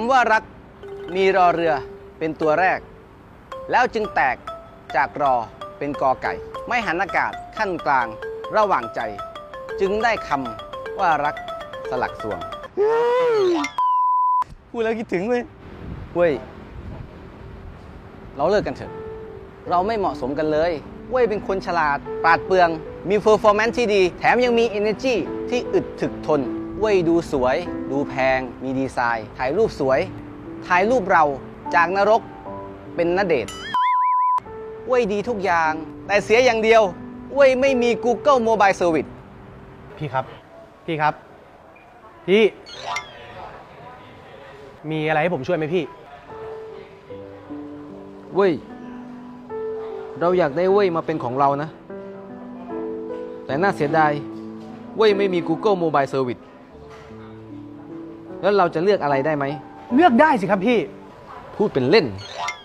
ำว่ารักมีรอเรือเป็นตัวแรก แล้วจึงแตกจากรอเป็นกอไก่ ไม่หันอากาศขั้นกลางระหว่างใจ จึงได้คำว่ารักสลักสวงพูดแล้วคิดถึงเว้ยเว้ย เราเลิกกันเถอะ เราไม่เหมาะสมกันเลย เว้ยเป็นคนฉลาด ปราดเปรื่อง มีเ e อร์ฟอร์แมนซ์ที่ดี แถมยังมี energy ที่อึดถึกทน เว้ยดูสวย ดูแพง มีดีไซน์ ถ่ายรูปสวย ถ่ายรูปเราจากนรกเป็นนเดชน์เว้ยดีทุกอย่าง แต่เสียอย่างเดียวเว้ยไม่มี Google Mobile Service พี่ครับ พี่ครับ พี่ มีอะไรให้ผมช่วยไหมพี่ เว้ย เราอยากได้เว้ยมาเป็นของเรานะ แต่น่าเสียดายเว้ยไม่มี Google Mobile Service แล้วเราจะเลือกอะไรได้ไหม เลือกได้สิครับพี่ พูดเป็นเล่น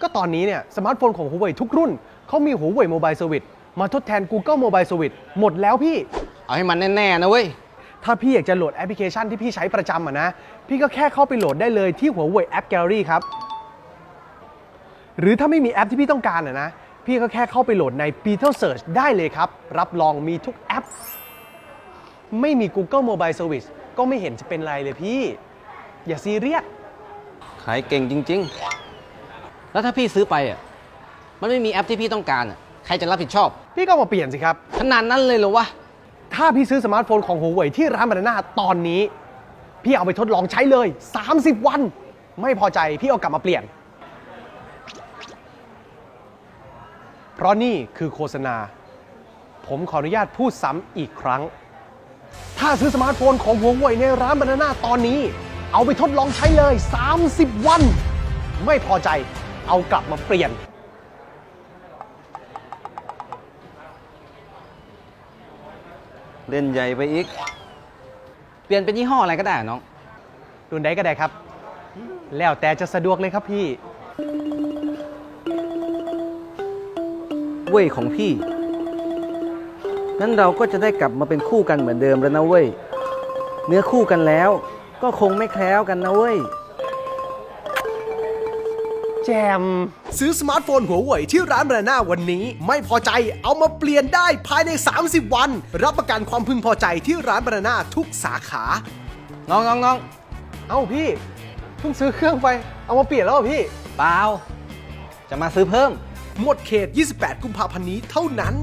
ก็ตอนนี้เนี่ยสมาร์ทโฟนของ Huawei ทุกรุ่น เขามี Huawei Mobile Service มาทดแทน Google Mobile Service หมดแล้วพี่ เอาให้มันแน่ ๆ นะเว้ย ถ้าพี่อยากจะโหลดแอปพลิเคชันที่พี่ใช้ประจำอะนะ พี่ก็แค่เข้าไปโหลดได้เลยที่ Huawei App Gallery ครับ หรือถ้าไม่มีแอปที่พี่ต้องการอะนะ พี่ก็แค่เข้าไปโหลดใน Beetle Search ได้เลยครับ รับรองมีทุกแอป ไม่มี Google Mobile Service ก็ไม่เห็นจะเป็นไรเลยพี่ อย่าซีเรียสขายเก่งจริง ๆ แล้วถ้าพี่ซื้อไปอะ มันไม่มีแอปที่พี่ต้องการอะ ใครจะรับผิดชอบ พี่ก็เอามาเปลี่ยนสิครับ ขนาดนั้นเลยเหรอวะ ถ้าพี่ซื้อสมาร์ทโฟนของ Huawei ที่ร้านบานาน่าตอนนี้ พี่เอาไปทดลองใช้เลย 30 วัน ไม่พอใจพี่เอากลับมาเปลี่ยน เพราะนี่คือโฆษณา ผมขออนุญาตพูดซ้ำอีกครั้ง ถ้าซื้อสมาร์ทโฟนของ Huawei ในร้านบานาน่าตอนนี้ เอาไปทดลองใช้เลย 30 วัน ไม่พอใจเอากลับมาเปลี่ยน เล่นใหญ่ไปอีก เปลี่ยนเป็นยี่ห้ออะไรก็ได้น้อง รุ่นใดก็ได้ครับ แล้วแต่จะสะดวกเลยครับพี่ เว้ยของพี่งั้นเราก็จะได้กลับมาเป็นคู่กันเหมือนเดิมแล้วนะเว้ย เนื้อคู่กันแล้ว ก็คงไม่แคล้วกันนะเว้ย แจม ซื้อสมาร์ทโฟนหัวเว่ยที่ร้านบานาน่าวันนี้ ไม่พอใจเอามาเปลี่ยนได้ภายใน 30 วัน รับประกันความพึงพอใจที่ร้านบานาน่าทุกสาขา น้องน้องน้องเอ้าพี่ เพิ่งซื้อเครื่องไปเอามาเปลี่ยนแล้วเหรอพี่ เปล่า จะมาซื้อเพิ่ม หมดเขต 28 กุมภาพันธ์นี้เท่านั้น